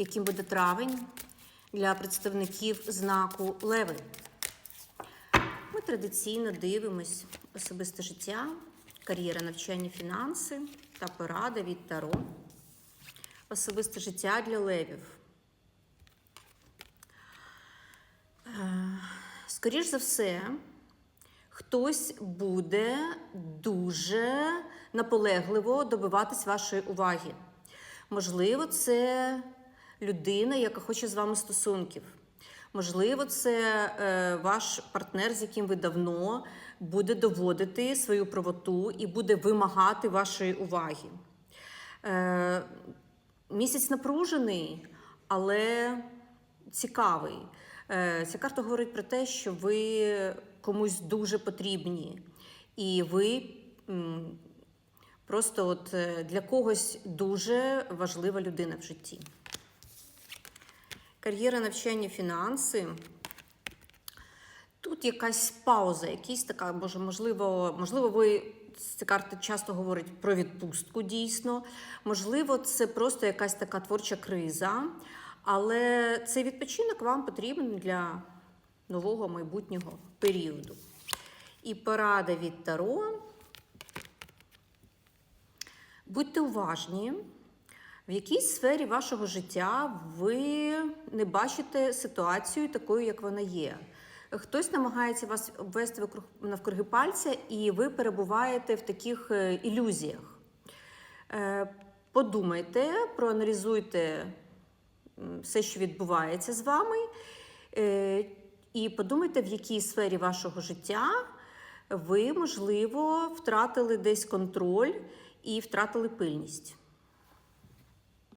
яким буде травень для представників знаку Леви. Ми традиційно дивимось особисте життя, кар'єра, навчання, фінанси та порада від Таро. Особисте життя для левів. Е, Скоріш за все, хтось буде дуже наполегливо добиватись вашої уваги. Можливо, це людина, яка хоче з вами стосунків. Можливо, це е, ваш партнер, з яким ви давно буде доводити свою правоту і буде вимагати вашої уваги. Е, місяць напружений, але цікавий. Е, Ця карта говорить про те, що ви комусь дуже потрібні, і ви просто от для когось дуже важлива людина в житті. Кар'єра, навчання, фінанси. Тут якась пауза, якась така, може, можливо, можливо, ви ця карта часто говорить про відпустку дійсно. Можливо, це просто якась така творча криза, але цей відпочинок вам потрібен для нового майбутнього періоду. І порада від Таро. Будьте уважні, в якійсь сфері вашого життя ви не бачите ситуацію такою, як вона є. Хтось намагається вас обвести навкруги пальця, і ви перебуваєте в таких е, ілюзіях. Е, Подумайте, проаналізуйте все, що відбувається з вами, е, і подумайте, в якій сфері вашого життя ви, можливо, втратили десь контроль і втратили пильність.